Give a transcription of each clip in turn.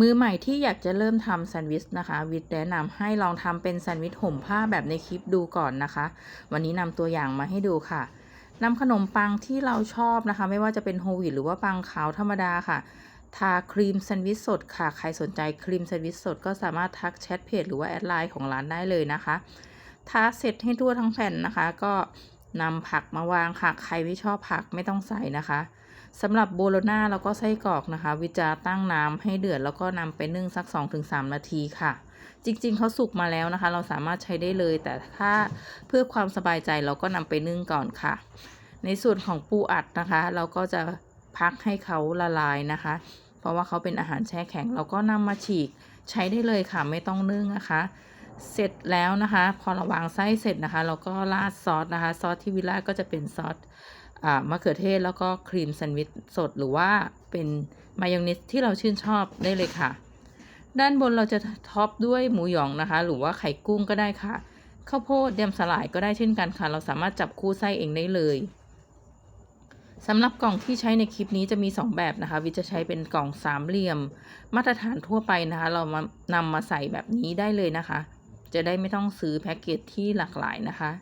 มือใหม่ที่อยากจะเริ่มทำแซนด์วิชนะคะ วิทย์แนะนำให้ลองทำเป็นแซนด์วิชห่มผ้าแบบในคลิปดูก่อนนะคะ วันนี้นำตัวอย่างมาให้ดูค่ะนำขนมปังที่เราชอบนะคะ ไม่ว่าจะเป็นโฮลวีตหรือว่าปังขาวธรรมดาค่ะ ทาครีมแซนด์วิชสดค่ะ ใครสนใจครีมแซนด์วิชสดก็สามารถทักแชทเพจหรือว่าแอดไลน์ของร้านได้เลยนะคะ ทาเสร็จให้ทั่วทั้งแผ่นนะคะ ก็ นำผักมาวางค่ะใครไม่ชอบผักไม่ต้องใส่นะคะสำหรับโบโลนาแล้วก็ไส้กรอกนะคะ วิจาตั้งน้ำให้เดือดแล้วก็นำไปนึ่งสัก 2-3 นาทีค่ะ จริงๆเขาสุกมาแล้วนะคะ เราสามารถใช้ได้เลย แต่ถ้าเพื่อความสบายใจเราก็นำไปนึ่งก่อนค่ะ ในส่วนของปูอัดนะคะ เราก็จะพักให้เขาละลายนะคะ เพราะว่าเขาเป็นอาหารแช่แข็ง เราก็นำมาฉีกใช้ได้เลยค่ะ ไม่ต้องนึ่งนะคะ เสร็จแล้วนะคะ พอเราวางไส้เสร็จนะคะ เราก็ราดซอสนะคะ ซอสที่วิล่าก็จะเป็นซอสอ่ามะเขือเทศแล้วก็ครีมแซนด์วิชสดหรือว่าเป็นมายองเนสที่เราชื่นชอบได้เลยค่ะ ด้านบนเราจะท็อปด้วยหมูหยองนะคะ หรือว่าไข่กุ้งก็ได้ค่ะ ข้าวโพดยำสลายก็ได้เช่นกันค่ะ เราสามารถจับคู่ไส้เองได้เลยสำหรับกล่องที่ใช้ในคลิปนี้จะมี 2 แบบนะคะ วิจะใช้เป็นกล่องสามเหลี่ยม มาตรฐานทั่วไปนะคะ เรามานำมาใส่แบบนี้ได้เลยนะคะ จะได้ไม่ต้องซื้อแพ็กเกจที่หลากหลายนะคะ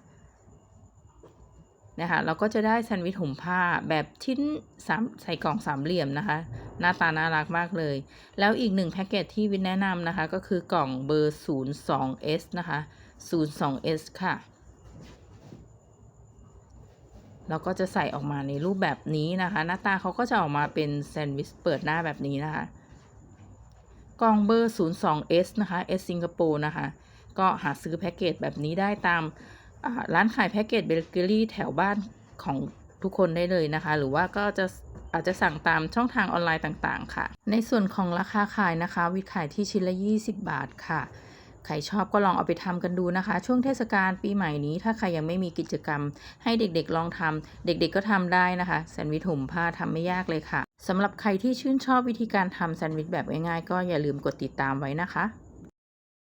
นะคะเราก็จะได้แซนด์วิชห่มผ้าแบบชิ้นสามใส่กล่องสามเหลี่ยมนะคะ หน้าตาน่ารักมากเลย แล้วอีกหนึ่งแพ็กเกจที่วินแนะนำนะคะ ก็คือกล่องเบอร์ 02S นะคะ 02S ค่ะ เราก็จะใส่ออกมาในรูปแบบนี้นะคะ หน้าตาเขาก็จะออกมาเป็นแซนด์วิชเปิดหน้าแบบนี้นะคะ กล่องเบอร์ 02S นะคะ S สิงคโปร์นะคะ ก็หาซื้อแพ็กเกจแบบนี้ได้ตามร้านขายแพ็กเกจเบเกอรี่แถวบ้านของทุกคนได้เลยนะคะ หรือว่าก็จะอาจจะสั่งตามช่องทางออนไลน์ต่าง ๆ ค่ะ ในส่วนของราคาขายนะคะ วิขายที่ชิ้นละ 20 บาทค่ะ ใครชอบก็ลองเอาไปทำกันดูนะคะ ช่วงเทศกาลปีใหม่นี้ ถ้าใครยังไม่มีกิจกรรม ให้เด็กๆลองทำเด็กๆก็ทำได้นะคะแซนด์วิชหุ่มผ้าทำไม่ยากเลยค่ะสำหรับใครที่ชื่นชอบวิธีการทำแซนด์วิชแบบง่ายๆก็อย่าลืมกดติดตามไว้นะคะ